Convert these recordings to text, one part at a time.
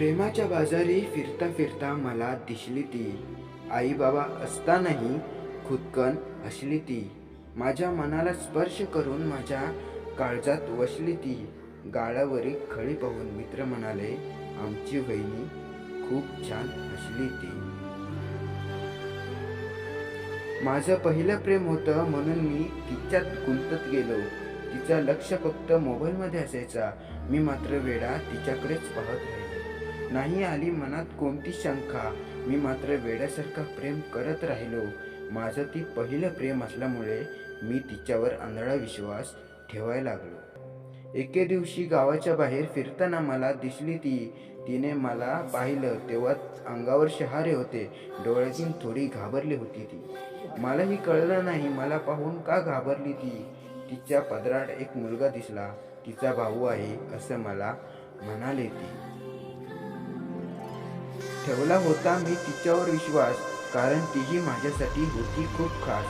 प्रेमाच्या बाजारी फिरता फिरता मला दिसली ती. आई बाबा असतानाही खुदकन हसली ती. माझ्या मनाला स्पर्श करून माझ्या काळजात वसली ती. गाळावरील खळी पाहून मित्र म्हणाले आमची बहिणी खूप छान हसली ती. माझं पहिलं प्रेम होतं म्हणून मी तिच्यात गुंतत गेलो. तिचं लक्ष फक्त मोबाईलमध्ये असायचा. मी मात्र वेळा तिच्याकडेच पाहत राहिलो. नाही आली मनात कोणती शंका? मी मात्र वेड्यासारखा प्रेम करत राहिलो. माझं ती पहिलं प्रेम असल्यामुळे मी तिच्यावर आंधळा विश्वास ठेवायला लागलो. एके दिवशी गावाच्या बाहेर फिरताना मला दिसली ती. तिने मला पाहिलं तेव्हा अंगावर शहारे होते. डोळ्यातून थोडी घाबरली होती ती. मलाही कळलं नाही मला पाहून का घाबरली ती? तिच्या पदरात एक मुलगा दिसला. तिचा भाऊ आहे असं मला म्हणाले ती. ठेवला होता मी तिच्यावर विश्वास कारण तीही माझ्यासाठी होती खूप खास.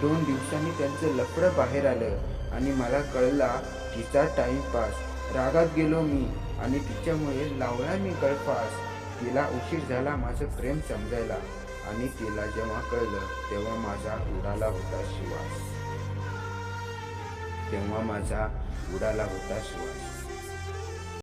दोन दिवसांनी त्यांचं लफडं बाहेर आलं आणि मला कळला तिचा टाइमपास रागात गेलो मी आणि तिच्यामुळे लावला मी गळफास. तिला उशीर झाला माझं प्रेम समजायला आणि तिला जेव्हा कळलं तेव्हा माझा उडाला होता श्वास. तेव्हा माझा उडाला होता श्वास.